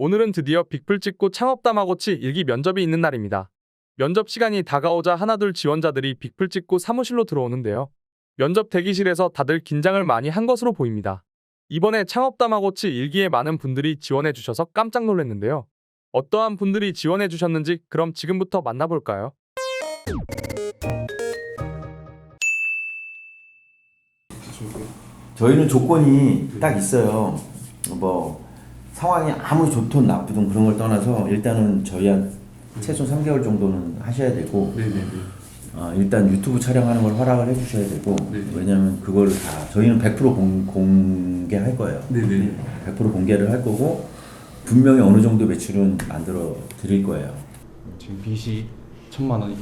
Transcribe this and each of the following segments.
오늘은 드디어 빅플 찍고 창업 다마고치 일기 면접이 있는 날입니다. 면접 시간이 다가오자 하나둘 지원자들이 빅플 찍고 사무실로 들어오는데요. 면접 대기실에서 다들 긴장을 많이 한 것으로 보입니다. 이번에 창업 다마고치 일기에 많은 분들이 지원해 주셔서 깜짝 놀랐는데요. 어떠한 분들이 지원해 주셨는지 그럼 지금부터 만나볼까요? 저희는 조건이 딱 있어요. 뭐 상황이 아무리 좋든 나쁘든 그런 걸 떠나서 일단은 저희한 최소 3개월 정도는 하셔야 되고 네네네. 어, 일단 유튜브 촬영하는 걸 허락을 해주셔야 되고 네. 왜냐하면 그걸 다 저희는 100% 공, 공개할 거예요. 네네. 100% 공개를 할 거고 분명히 어느 정도 매출은 만들어 드릴 거예요. 지금 빚이 천만 원,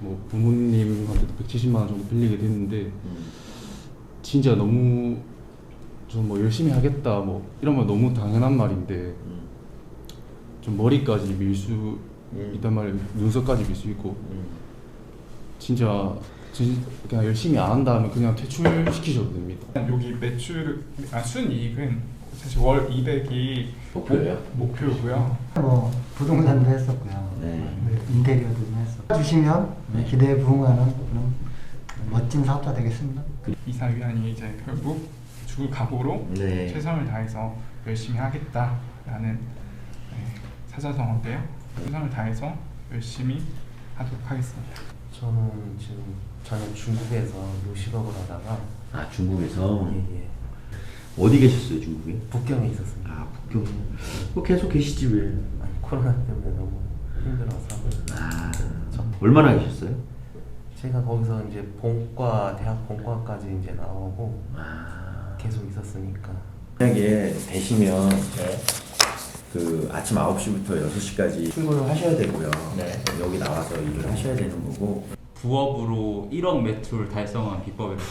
뭐 부모님한테도 170만 원 정도 빌리게 됐는데 진짜 너무 좀 뭐 열심히 하겠다 뭐 이러면 너무 당연한 말인데 좀 머리까지 밀수 있단 말이에요. 눈썹까지 밀 수 있고 진짜 진, 그냥 열심히 안 한다면 그냥 퇴출시키셔도 됩니다. 여기 매출 아 순이익은 사실 월 200이 목표예요? 목표고요. 뭐 부동산도 했었고요. 네. 네, 인테리어도 좀 했었고 주시면 네. 기대에 부응하는 그런 멋진 사업자 되겠습니다. 이사위원이 이제 결국 죽을 각오로 네. 최선을 다해서 열심히 하겠다라는 네, 사자성어인데요. 최선을 다해서 열심히 하도록 하겠습니다. 저는 지금 저는 중국에서 요식업을 하다가 아 중국에서 예 예 어디 계셨어요 중국에? 북경에 있었습니다. 아 북경. 뭐 계속 계시지 왜? 아니 코로나 때문에 너무 힘들어서 아 얼마나 계셨어요? 제가 거기서 이제 본과 대학 본과까지 이제 나오고 아 계속 있었으니까. 만약에 되시면 그 아침 9시부터 6시까지 출근을 하셔야 되고요. 여기 나와서 일을 하셔야 되는 거고. 부업으로 1억 매출 달성한 비법이라고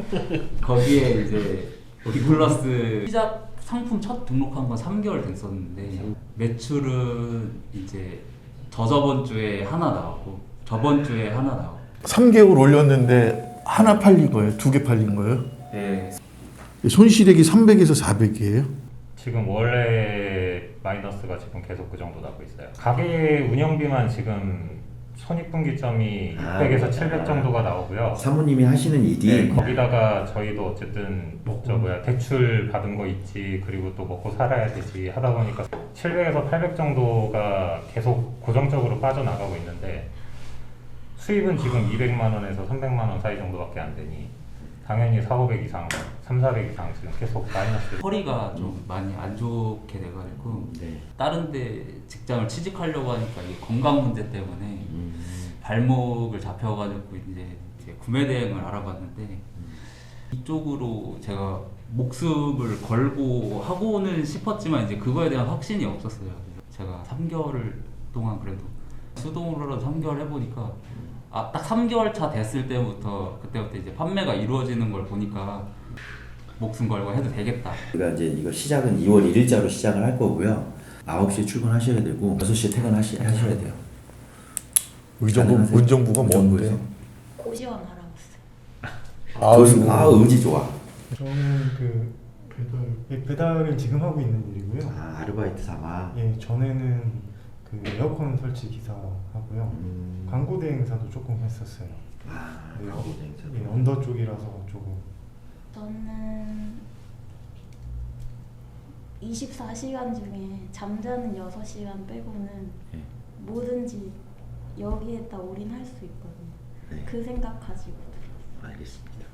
거기에 이제 비플러스 시작 상품 첫 등록한 건 3개월 됐었는데 매출은 이제 저저번 주에 하나 나왔고 저번 주에 하나 나왔고. 3개월 올렸는데 하나 팔린 거예요? 두 개 팔린 거예요? 네, 손실액이 300에서 400이에요? 지금 원래 마이너스가 지금 계속 그 정도 나고 있어요. 가게 운영비만 지금 손익분기점이 아, 600에서 700 정도가 나오고요. 사모님이 하시는 일이 네, 거기다가 저희도 어쨌든 저 뭐야 대출 받은 거 있지 그리고 또 먹고 살아야 되지 하다 보니까 700에서 800 정도가 계속 고정적으로 빠져나가고 있는데 수입은 지금 200만 원에서 300만 원 사이 정도밖에 안 되니 당연히 4, 500 이상, 3, 400 이상 지금 계속 마이너스 허리가 좀 많이 안 좋게 돼가지고 네. 다른 데 직장을 취직하려고 하니까 이 건강 문제 때문에 음, 발목을 잡혀가지고 이제, 이제 구매 대행을 알아봤는데 이쪽으로 제가 목숨을 걸고 하고는 싶었지만 이제 그거에 대한 확신이 없었어요. 그래서 제가 3개월 동안 그래도 수동으로라도 3개월 해보니까 아 딱 3개월 차 됐을 때부터 그때부터 이제 판매가 이루어지는 걸 보니까 목숨 걸고 해도 되겠다. 우리가 이제 이거 시작은 2월 1일자로 시작을 할 거고요. 9시에 출근하셔야 되고 6시에 퇴근하시, 하셔야 돼요. 의정부, 가능하세요? 문정부가 의정부에서. 뭔데? 고시원 알아봤어요. 좋습니다. 아 의지 좋아. 저는 그 배달 예, 배달을 지금 하고 있는 일이고요. 아 아르바이트 삼아. 예 전에는 그 에어컨 설치 기사 하고요. 음. 광고 대행사도 조금 했었어요. 아 네. 광고 대행사. 예, 언더 쪽이라서 조금 저는 24시간 중에 잠자는 6시간 빼고는 네. 뭐든지 여기에다 올인할 수 있거든요. 네. 그 생각 가지고 알겠습니다.